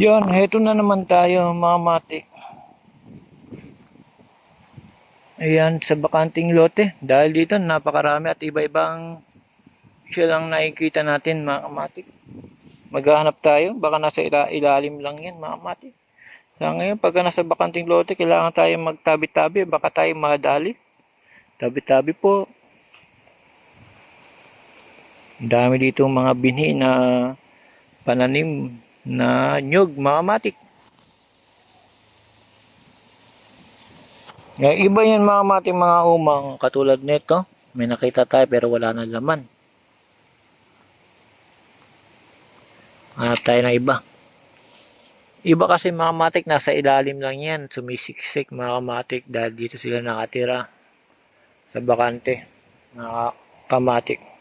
Yun, heto na naman tayo mga mati. Ayan, sa bakanting lote. Dahil dito, napakarami at iba-ibang siya lang nakikita natin mga kamati. Maghahanap tayo, baka nasa ila- ilalim lang yan mga kamati. Kaya ngayon, pagka nasa bakanting lote, kailangan tayo magtabi-tabi, baka tayo madali. Tabi-tabi po. Ang dami dito mga binhi na pananim na nyug, mga matik. Yung iba yan mga matik, mga umang katulad nito. May nakita tayo pero wala na laman. Hanap tayo ng iba. Iba kasi mga matik, nasa ilalim lang yan. Sumisiksik mga kamatik dahil dito sila nakatira sa bakante. Mga kamatik.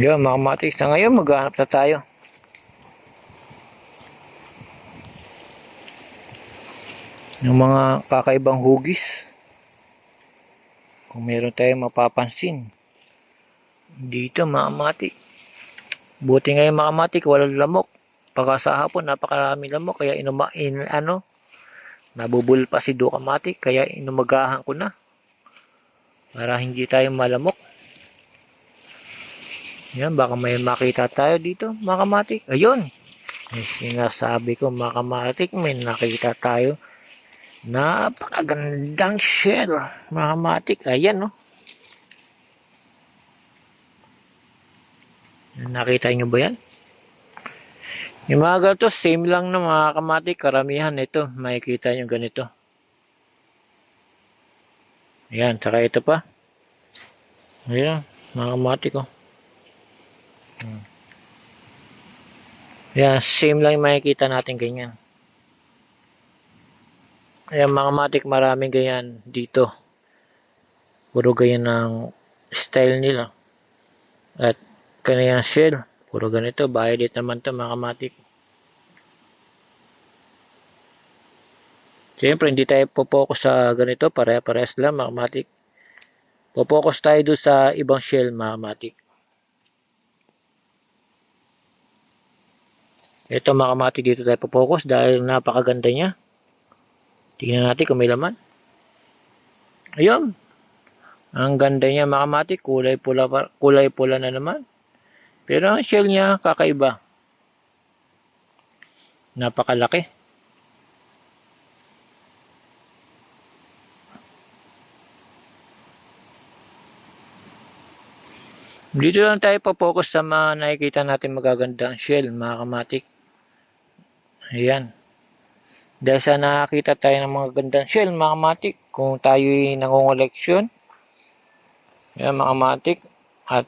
Yun mga kamatik, sa ngayon maghanap na tayo. Yung mga kakaibang hugis. Kung meron tayong mapapansin. Dito mga kamatik. Buti ngayon mga kamatik, walang lamok. Pagka sa hapon, napakarami lamok. Kaya inuma, in, ano, nabubul pa si Do kamatik. Kaya inumagahan ko na. Para hindi tayo malamok. Yan, baka may makita tayo dito, mga kamatik. Ayun. May sinasabi ko, mga kamatik, may nakita tayo. Napakagandang shell, mga kamatik. Ayan, no. Nakita nyo ba yan? Yung mga ganito, same lang na mga kamatik. Karamihan ito, makikita nyo ganito. Ayan, saka ito pa. Ayan, mga kamatik, oh. Ayan, same lang yung makikita natin ganyan. Ayan, mga matik, maraming ganyan dito. Puro ganyan ng style nila. At kaniyang shell, puro ganito. Violet naman to mga matik. Siyempre, hindi tayo popokus sa ganito. Pare-pares lang mga matik. Popokus tayo doon sa ibang shell mga matik. Ito mga kamati dito tayo po-focus dahil napakaganda niya. Tingnan natin kung may laman. Ayun. Ang ganda niya mga kamati. Kulay pula, kulay pula na naman. Pero ang shell niya kakaiba. Napakalaki. Dito lang tayo po-focus sa mga nakikita natin magagandang shell, mga kamatik. Ayan. Dahil sa nakakita tayo ng mga gandang shell, mga kamatik, kung tayo'y nangungoleksyon, ayan mga kamatik, at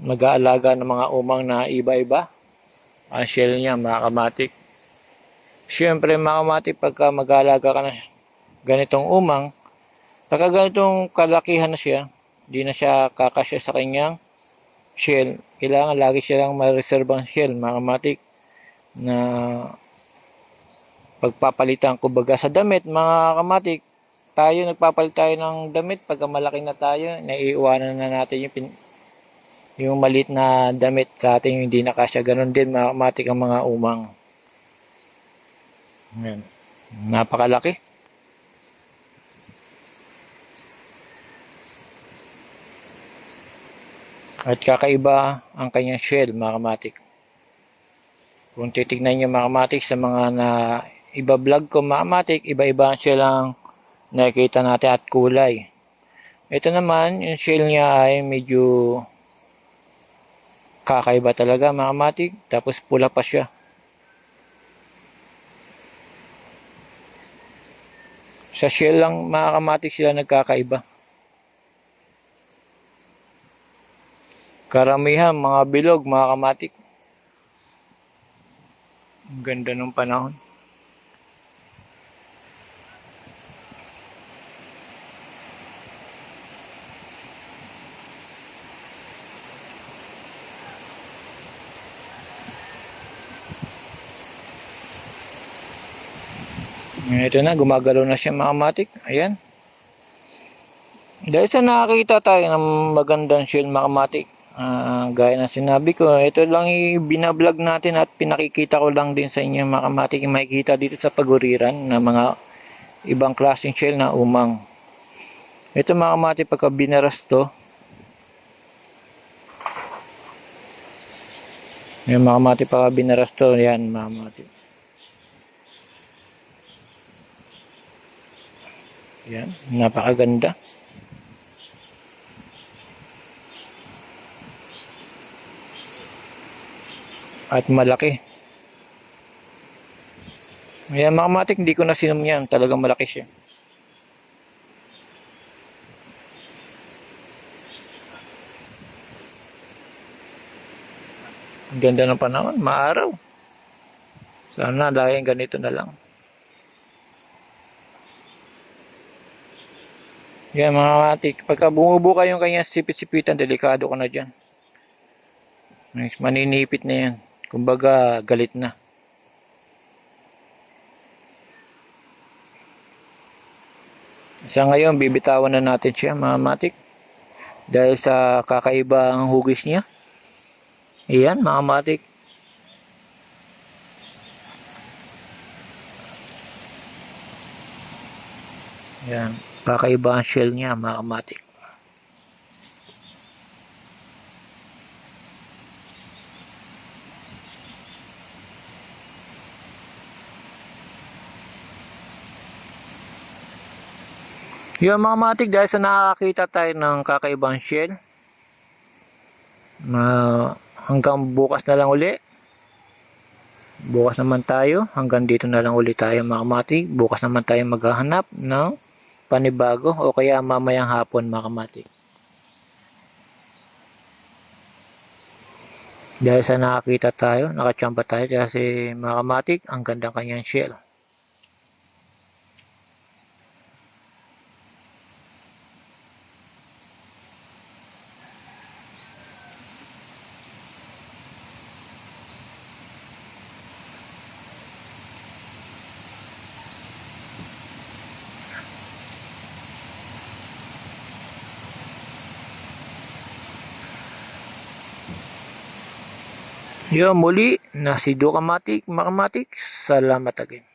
mag-aalaga ng mga umang na iba-iba, ang shell niya, mga kamatik. Siyempre, mga kamatik, pagka mag-aalaga ka ng ganitong umang, pagka ganitong kalakihan na siya, di na siya kakasya sa kanyang shell. Kailangan lagi siya lang ma-reserve ang shell, mga kamatik, na pagpapalitan kumbaga sa damit mga kamatik tayo nagpapalit tayo ng damit. Pagka malaki na tayo naiiwanan na natin yung pin, yung maliit na damit sa ating hindi nakasya ganun din mga kamatik ang mga umang. Ayan. napakalaki. At kakaiba ang kanyang shell mga kamatik. Kung titignan nyo mga kamatik sa mga na iba vlog ko mga kamatik, iba-iba ang shell ang nakikita natin at kulay. Ito naman, yung shell niya ay medyo kakaiba talaga mga kamatik, tapos pula pa siya. Sa shell lang mga kamatik sila nagkakaiba. Karamihan mga bilog mga. Ang ganda ng panahon. Ito na, gumagalaw na siya mga kamatik. Ayan. Dahil sa nakakita tayo ng magandang shell mga kamatik. Ah, gaya na sinabi ko, ito lang binablog natin at pinakikita ko lang din sa inyo mga. Yung makikita dito sa paguriran na mga ibang klaseng shell na umang. Ito mga kamatik, pagka binaras to, Yung mga kamatik pagka binaras to, yan mga kamatik. Yan, napakaganda. At malaki. Ayan mga matik, hindi ko na sinom yan. Talagang malaki siya. Ang ganda ng panahon, maaraw. Sana laging ganito na lang. Yan mga matik, pagka bumubuka yung kanyang sipit-sipitan, delikado ka na dyan. Maninipit na yan. Kumbaga, galit na. Sa ngayon, bibitawan na natin siya, mga matik. Dahil sa kakaibang hugis niya. Iyan, mga matik. Yan, kakaiba ang shell niya, mga kamatik. Yung mga matik dahil sa nakakita tayo ng kakaibang shell. Ma hanggang bukas na lang uli. Bukas naman tayo. Hanggang dito na lang uli tayo mga matik. Bukas naman tayo maghahanap ng panibago o kaya mamayang hapon mga matik. Dahil sa nakakita tayo, nakachamba tayo kasi mga kamatik, ang ganda kanyang shell. Yo, muli na si Duka Matik, Makamatik. Salamat again.